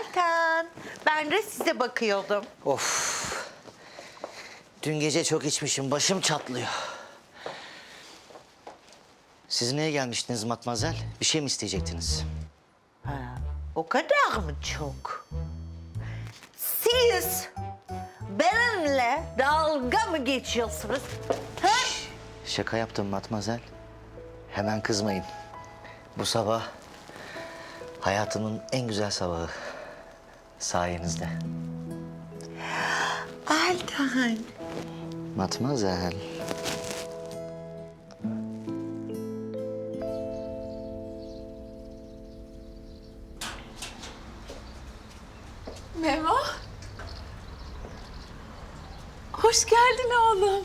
Meltem, ben de size bakıyordum. Of. Dün gece çok içmişim. Başım çatlıyor. Siz niye gelmiştiniz matmazel? Bir şey mi isteyecektiniz? Ha, o kadar mı çok? Siz benimle dalga mı geçiyorsunuz? Ha? Şaka yaptım matmazel. Hemen kızmayın. Bu sabah hayatımın en güzel sabahı. Sayenizde. Altan. Matmazel. Memo. Hoş geldin oğlum.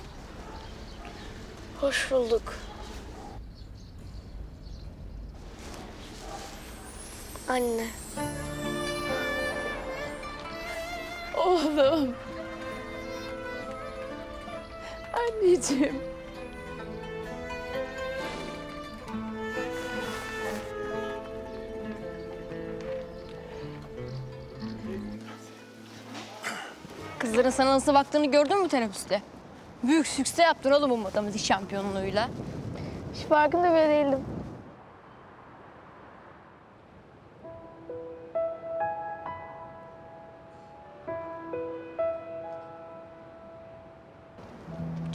Hoş bulduk. Anne. Oğlum. Anneciğim. Kızların sana nasıl baktığını gördün mü teneffüste? Büyük sükse yaptın oğlum bu matematik şampiyonluğuyla. Hiç farkında bile değildim.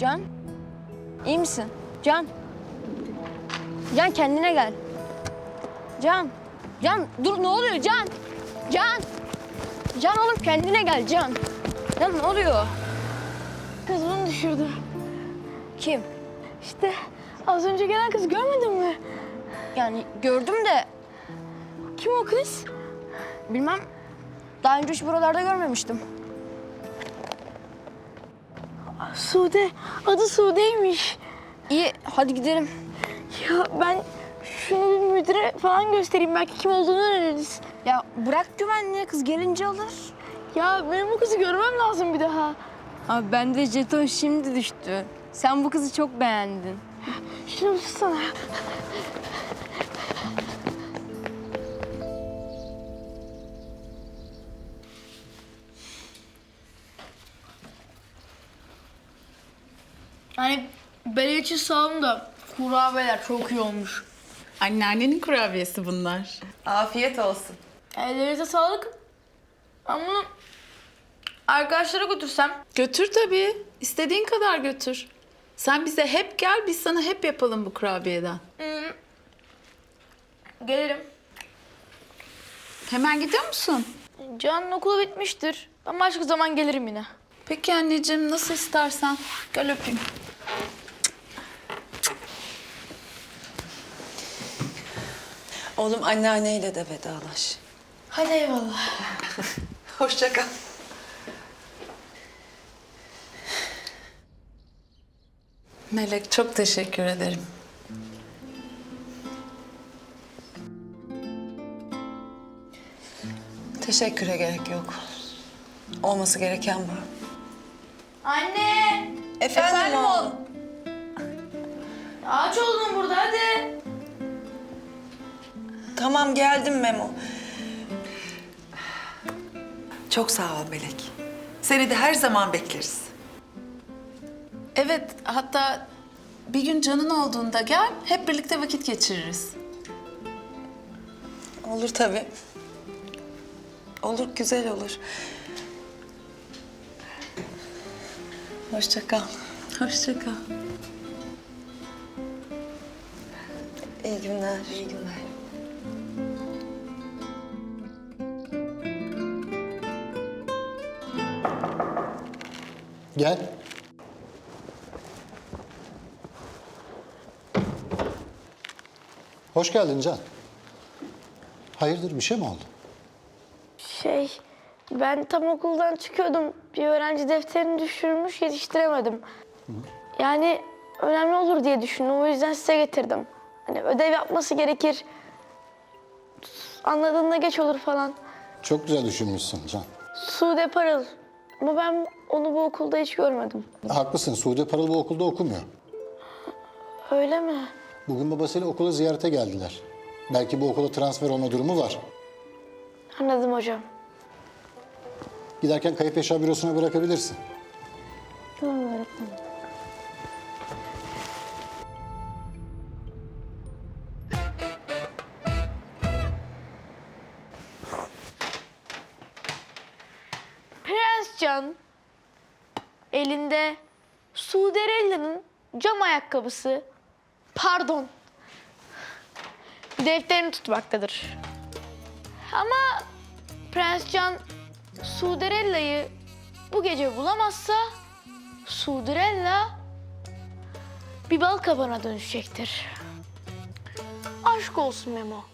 Can, iyi misin? Can. Can kendine gel. Can. Can dur ne oluyor Can? Can. Can oğlum kendine gel Can. Can ne oluyor? Kız bunu düşürdü. Kim? İşte az önce gelen kız görmedin mi? Yani gördüm de Kim o kız? bilmem. Daha önce hiç buralarda görmemiştim. Sude. Adı Sude'ymiş. İyi hadi gidelim. Ya ben şunu bir müdüre falan göstereyim. Belki kim olduğunu öğreniriz. Ya bırak güvenliğe kız gelince alır. Ya benim bu kızı görmem lazım bir daha. Abi bende jeton şimdi düştü. Sen bu kızı çok beğendin. Şunu tutsana. Yani benim için kurabiyeler çok iyi olmuş. Anneannenin kurabiyesi bunlar. Afiyet olsun. Ellerinize sağlık. Ama bunu arkadaşlara götürsem Götür tabii. İstediğin kadar götür. Sen bize hep gel, biz sana hep yapalım bu kurabiyeden. gelirim. Hemen gidiyor musun? Can'ın okulu bitmiştir. Ben başka zaman gelirim yine. Peki anneciğim, nasıl istersen. Gel öpeyim. Oğlum anneanneyle de vedalaş. Hadi eyvallah. Hoşça kal. Melek, çok teşekkür ederim. Teşekküre gerek yok. Olması gereken bu. Anne! Efendim, oğlum. Ağaç oldun burada hadi. Tamam geldim Memo. Çok sağ ol Melek. Seni de her zaman bekleriz. Evet, hatta bir gün canın olduğunda gel, hep birlikte vakit geçiririz. Olur tabii. Olur, güzel olur. Hoşça kal. Hoşça kal. İyi günler. İyi günler. Gel. Hoş geldin Can. Hayırdır bir şey mi oldu? Şey, ben tam okuldan çıkıyordum. Bir öğrenci defterini düşürmüş, yetiştiremedim. Yani önemli olur diye düşündüm. O yüzden size getirdim. Hani ödev yapması gerekir. Anladığında geç olur falan. Çok güzel düşünmüşsün Can. Sude Parıl. Ama ben onu bu okulda hiç görmedim. Haklısın Sude Paralı bu okulda okumuyor. Öyle mi? Bugün babasıyla okula ziyarete geldiler. Belki bu okula transfer olma durumu var. Anladım hocam. Giderken kayıp eşya bürosuna bırakabilirsin. Tamam öğretmenim. Suderella'nın cam ayakkabısı pardon defterini tutmaktadır. Ama Prens Can Suderella'yı bu gece bulamazsa Suderella bir bal kabağına dönüşecektir. Aşk olsun Memo.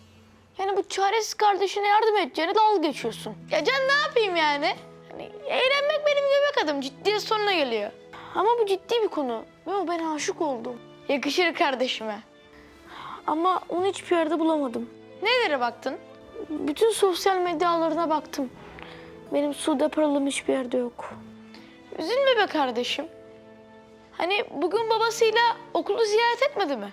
Yani bu çaresiz kardeşine yardım edeceğine dalga geçiyorsun. Ya Can ne yapayım yani? Hani eğlenmek benim göbek adım. Ciddiyet sonuna geliyor. Ama bu ciddi bir konu. Memo ben aşık oldum. Yakışır kardeşime. Ama onu hiçbir yerde bulamadım. Nelere baktın? Bütün sosyal medya ağlarına baktım. Benim su deparalım hiçbir yerde yok. Üzülme be kardeşim. Hani bugün babasıyla okulu ziyaret etmedi mi?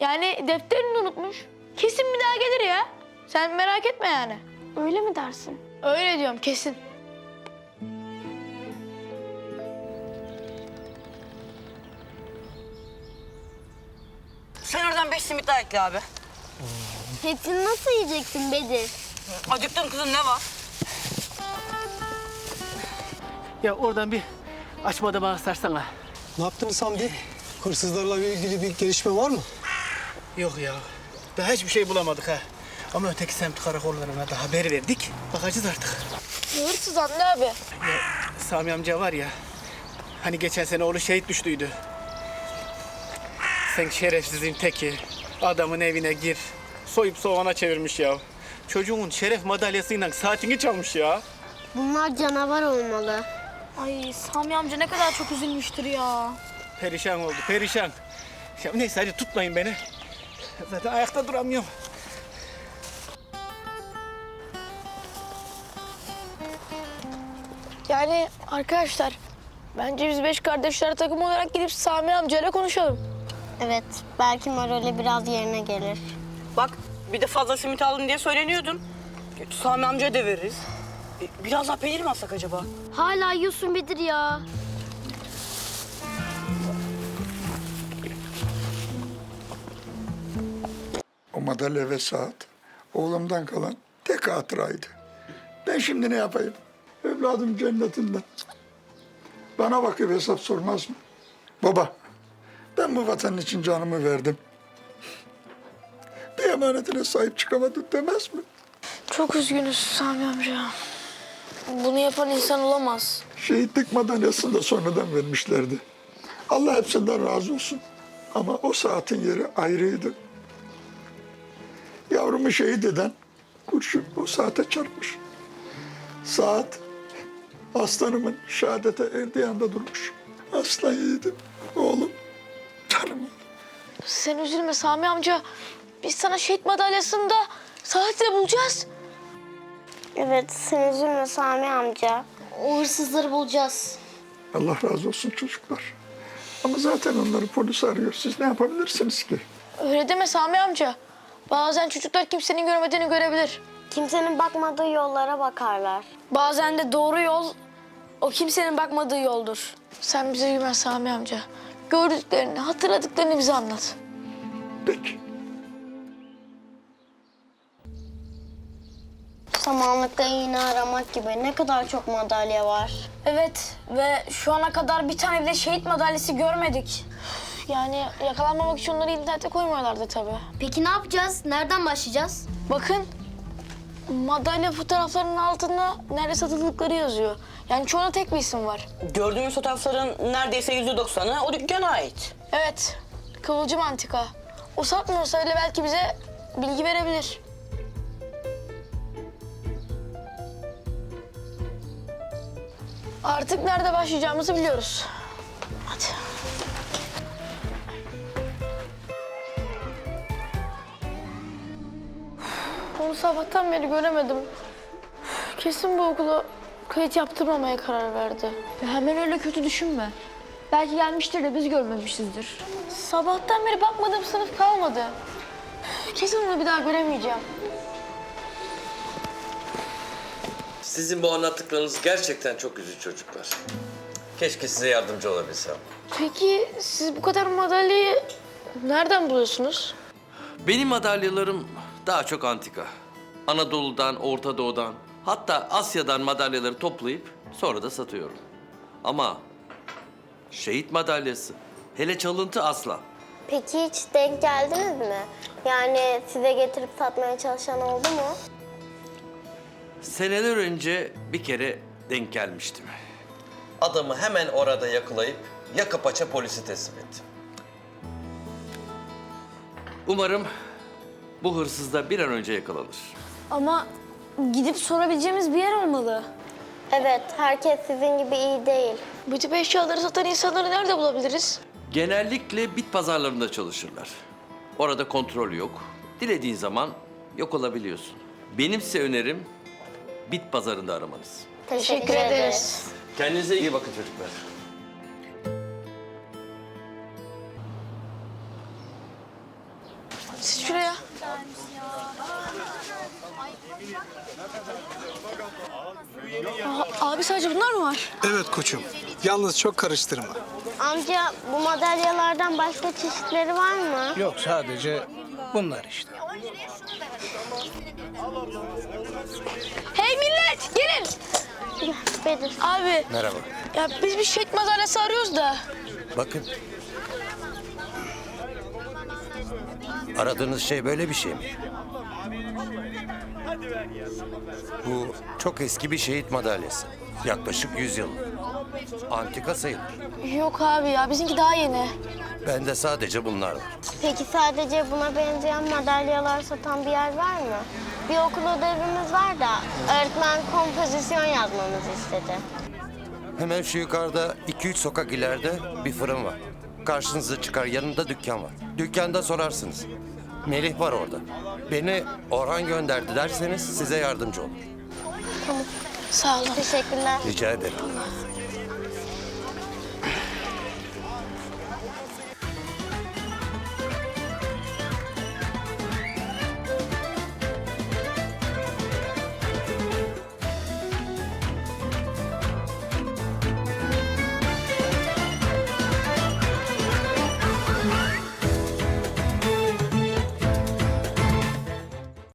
Yani defterini unutmuş. Kesin bir daha gelir ya. Sen merak etme yani. Öyle mi dersin? Öyle diyorum kesin. Sen oradan beş simit daha ekle abi. Hepsini nasıl yiyeceksin Bedir? Acıktın kızım ne var? Ya oradan bir açmada bana sarsana. Ne yaptınız Hamdi? Hırsızlarla ilgili bir gelişme var mı? Yok ya. Daha hiçbir şey bulamadık ha. Ama öteki semt karakollarına da haber verdik. Bakacağız artık. Hırsız anne abi. Sami amca var ya. Hani geçen sene oğlu şehit düştüydü. Sen şerefsizin teki. Adamın evine gir. Soyup soğana çevirmiş ya. Çocuğun şeref madalyasıyla saatini çalmış ya. Bunlar canavar olmalı. Ay Sami amca ne kadar çok üzülmüştür ya. Perişan oldu, perişan. Ya neyse hadi tutmayın beni. Zaten ayakta duramıyorum. Yani arkadaşlar bence biz beş kardeşler takım olarak gidip Sami amcayla konuşalım. Evet, belki morali biraz yerine gelir. Bak bir de fazla simit aldın diye söyleniyordun. Sami amcaya da veririz. E, Biraz daha peynir mi alsak acaba? Hala yiyorsun Bedir ya. O madalya ve saat oğlumdan kalan tek hatıraydı. Ben şimdi ne yapayım? Evladım cennetinden. Bana bakıp hesap sormaz mı? Baba, ben bu vatan için canımı verdim. Bir emanetine sahip çıkamadım demez mi? Çok üzgünüz Sami amca. Bunu yapan insan olamaz. Şehitlik madalyasını da sonradan vermişlerdi. Allah hepsinden razı olsun. Ama o saatin yeri ayrıydı. Yavrumu şehit eden kurşun o saate çarpmış. Saat aslanımın şehadete erdiği anda durmuş. Aslan yiğidim, oğlum, canım. Sen üzülme Sami amca. Biz sana şehit madalyasını da saatle bulacağız. Evet, sen üzülme Sami amca. O hırsızları bulacağız. Allah razı olsun çocuklar. Ama zaten onları polis arıyor. Siz ne yapabilirsiniz ki? Öyle deme Sami amca. Bazen çocuklar kimsenin görmediğini görebilir. Kimsenin bakmadığı yollara bakarlar. Bazen de doğru yol o kimsenin bakmadığı yoldur. Sen bize güven Sami amca. Gördüklerini, hatırladıklarını bize anlat. Peki. Samanlıkta iğne aramak gibi ne kadar çok madalya var. Evet ve şu ana kadar bir tane bile şehit madalyası görmedik. Yani yakalanmamak için onları internete koymuyorlardı tabii. Peki ne yapacağız? Nereden başlayacağız? Bakın madalya fotoğraflarının altında nerede satıldıkları yazıyor. Yani çoğunda tek bir isim var. Gördüğümüz fotoğrafların neredeyse yüzde doksanı o dükkana ait. Evet, Kıvılcım Antika. O satmıyorsa bile belki bize bilgi verebilir. Artık nerede başlayacağımızı biliyoruz. Hadi. Onu sabahtan beri göremedim. Kesin bu okula kayıt yaptırmamaya karar verdi. Hemen öyle kötü düşünme. Belki gelmiştir de biz görmemişizdir. Sabahtan beri bakmadığım sınıf kalmadı. Kesin onu bir daha göremeyeceğim. Sizin bu anlattıklarınız gerçekten çok üzücü çocuklar. Keşke size yardımcı olabilsem. Peki siz bu kadar madalyayı nereden buluyorsunuz? Benim madalyalarım daha çok antika. Anadolu'dan, Orta Doğu'dan, hatta Asya'dan madalyaları toplayıp sonra da satıyorum. Ama şehit madalyası, hele çalıntı asla. Peki hiç denk geldiniz mi? Yani size getirip satmaya çalışan oldu mu? Seneler önce bir kere denk gelmiştim. Adamı hemen orada yakalayıp yaka paça polisi teslim ettim. Umarım bu hırsız da bir an önce yakalanır. Ama gidip sorabileceğimiz bir yer olmalı. Evet, herkes sizin gibi iyi değil. Bu tip eşyaları satan insanları nerede bulabiliriz? Genellikle bit pazarlarında çalışırlar. Orada kontrol yok. Dilediğin zaman yok olabiliyorsun. Benim size önerim bit pazarında aramanız. Teşekkür, ederiz. Kendinize iyi bakın çocuklar. Siz şuraya. Abi sadece bunlar mı var? Evet koçum. Yalnız çok karıştırma. Amca bu madalyalardan başka çeşitleri var mı? Yok sadece bunlar işte. Hey millet gelin. Bedir. Abi Merhaba. ya biz bir şehit madalyası arıyoruz da. Bakın. Aradığınız şey böyle bir şey mi? Bu çok eski bir şehit madalyası. Yaklaşık 100 yıl. Antika sayılır. Yok abi ya bizimki daha yeni. Bende sadece bunlar var. Peki sadece buna benzeyen madalyalar satan bir yer var mı? Bir okul ödevimiz var da öğretmen kompozisyon yazmamızı istedi. Hemen şu yukarıda 2-3 sokak ileride bir fırın var. Karşınıza çıkar yanında dükkan var. Dükkanda sorarsınız. Melih var orada. Beni Orhan gönderdi derseniz size yardımcı olur. Tamam, Sağ olun. Teşekkürler. Rica ederim.